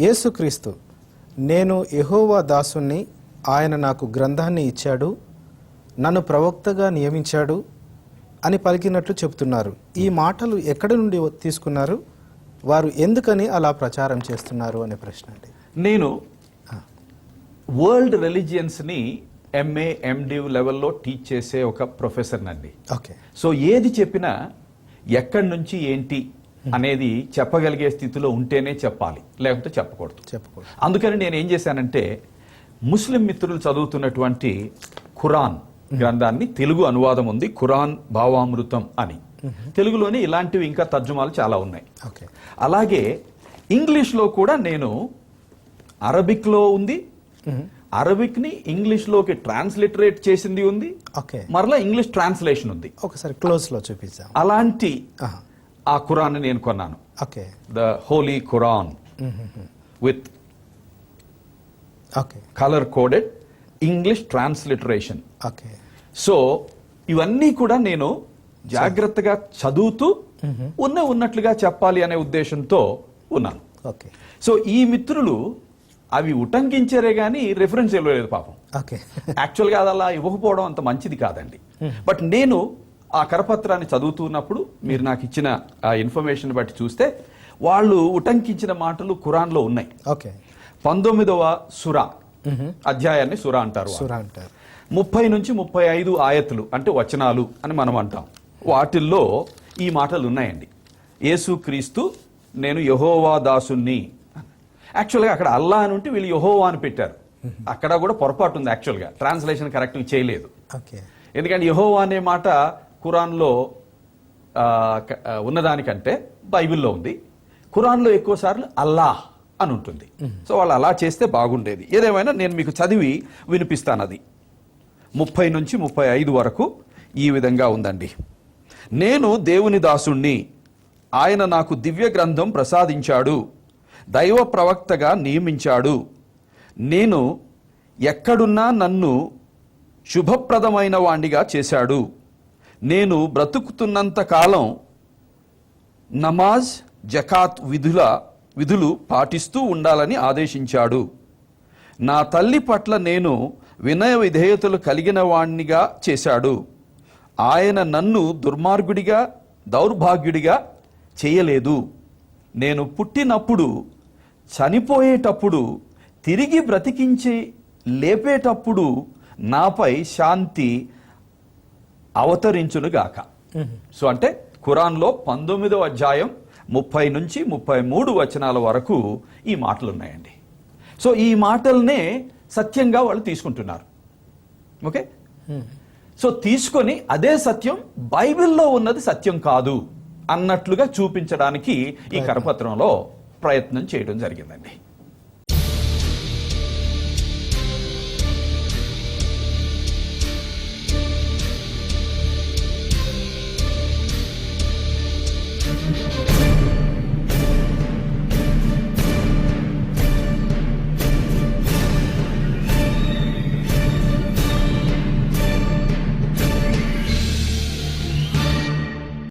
యేసుక్రీస్తు నేను యెహోవా దాసుణ్ణి ఆయన నాకు గ్రంథాన్ని ఇచ్చాడు నన్ను ప్రవక్తగా నియమించాడు అని పలికినట్లు చెప్తున్నారు ఈ మాటలు ఎక్కడి నుండి తీసుకున్నారు? వారు ఎందుకని అలా ప్రచారం చేస్తున్నారు అనే ప్రశ్న అండి. నేను వరల్డ్ రిలీజియన్స్ని ఎంఏ ఎండివ్ లెవెల్లో టీచ్ చేసే ఒక ప్రొఫెసర్ నండి ఓకే. సో ఏది చెప్పినా ఎక్కడి నుంచి ఏంటి అనేది చెప్పగలిగే స్థితిలో ఉంటేనే చెప్పాలి లేకపోతే చెప్పకూడదు. చెప్పకూడదు. అందుకని నేను ఏం చేశానంటే ముస్లిం మిత్రులు చదువుతున్నటువంటి ఖురాన్ గ్రంథాన్ని తెలుగు అనువాదం ఉంది ఖురాన్ భావామృతం అని. తెలుగులోనే ఇలాంటివి ఇంకా తర్జుమాలు చాలా ఉన్నాయి. ఓకే. అలాగే ఇంగ్లీష్లో కూడా నేను అరబిక్లో ఉంది అరబిక్ని ఇంగ్లీష్లోకి ట్రాన్స్లిటరేట్ చేసింది ఉంది ఓకే. మరలా ఇంగ్లీష్ ట్రాన్స్లేషన్ ఉంది. ఒకసారి క్లోజ్లో చూపిద్దాం. అలాంటి. ఆ ఖురాన్ నేను కొన్నాను. Okay. The holy Quran with okay. Colour coded English transliteration. Okay. So ఇవన్నీ కూడా నేను జాగ్రత్తగా చదువుతూ ఉన్న ఉన్నట్లుగా చెప్పాలి అనే ఉద్దేశంతో ఉన్నాను. ఓకే. సో ఈ మిత్రులు అవి ఉటంకించారే కానీ రెఫరెన్స్ ఇవ్వలేదు పాపం. ఓకే. యాక్చువల్గా అది అలా ఇవ్వకపోవడం అంత మంచిది కాదండి. బట్ నేను ఆ కరపత్రాన్ని చదువుతున్నప్పుడు మీరు నాకు ఇచ్చిన ఆ ఇన్ఫర్మేషన్ బట్టి చూస్తే వాళ్ళు ఉటంకించిన మాటలు ఖురాన్లో ఉన్నాయి. ఓకే. పంతొమ్మిదవ సురా. అధ్యాయాన్ని సురా అంటారు సుర అంటారు. ముప్పై నుంచి ముప్పై ఐదు ఆయతులు అంటే వచనాలు అని మనం అంటాం. వాటిల్లో ఈ మాటలు ఉన్నాయండి. యేసుక్రీస్తు నేను యహోవా దాసుని యాక్చువల్గా అక్కడ అల్లా అని ఉంటే వీళ్ళు యహోవా అని పెట్టారు. అక్కడ కూడా పొరపాటు ఉంది యాక్చువల్గా. ట్రాన్స్లేషన్ కరెక్ట్ చేయలేదు. ఓకే. ఎందుకంటే యహోవా అనే మాట ఖురాన్లో ఉన్నదానికంటే బైబిల్లో ఉంది. ఖురాన్లో ఎక్కువ సార్లు అల్లాహ్ అని ఉంటుంది. సో వాళ్ళు అలా చేస్తే బాగుండేది. ఏదేమైనా నేను మీకు చదివి వినిపిస్తాను అది. ముప్పై నుంచి ముప్పై ఐదు వరకు ఈ విధంగా ఉందండి. నేను దేవుని దాసుణ్ణి. ఆయన నాకు దివ్య గ్రంథం ప్రసాదించాడు. దైవ ప్రవక్తగా నియమించాడు. నేను ఎక్కడున్నా నన్ను శుభప్రదమైన వాణ్ణిగా చేశాడు. నేను బ్రతుకుతున్నంత కాలం నమాజ్ జకాత్ విధుల విధులు పాటిస్తూ ఉండాలని ఆదేశించాడు. నా తల్లి పట్ల నేను వినయ విధేయతలు కలిగిన వాణ్ణిగా చేశాడు. ఆయన నన్ను దుర్మార్గుడిగా దౌర్భాగ్యుడిగా చేయలేదు. నేను పుట్టినప్పుడు చనిపోయేటప్పుడు తిరిగి బ్రతికించి లేపేటప్పుడు నాపై శాంతి అవతరించునుగాక. సో అంటే ఖురాన్లో పంతొమ్మిదవ అధ్యాయం ముప్పై నుంచి ముప్పై మూడు వచనాల వరకు ఈ మాటలు ఉన్నాయండి సో ఈ మాటల్నే సత్యంగా వాళ్ళు తీసుకుంటున్నారు. ఓకే? సో తీసుకొని అదే సత్యం బైబిల్లో ఉన్నది సత్యం కాదు అన్నట్లుగా చూపించడానికి ఈ కరపత్రంలో ప్రయత్నం చేయడం జరిగిందండి.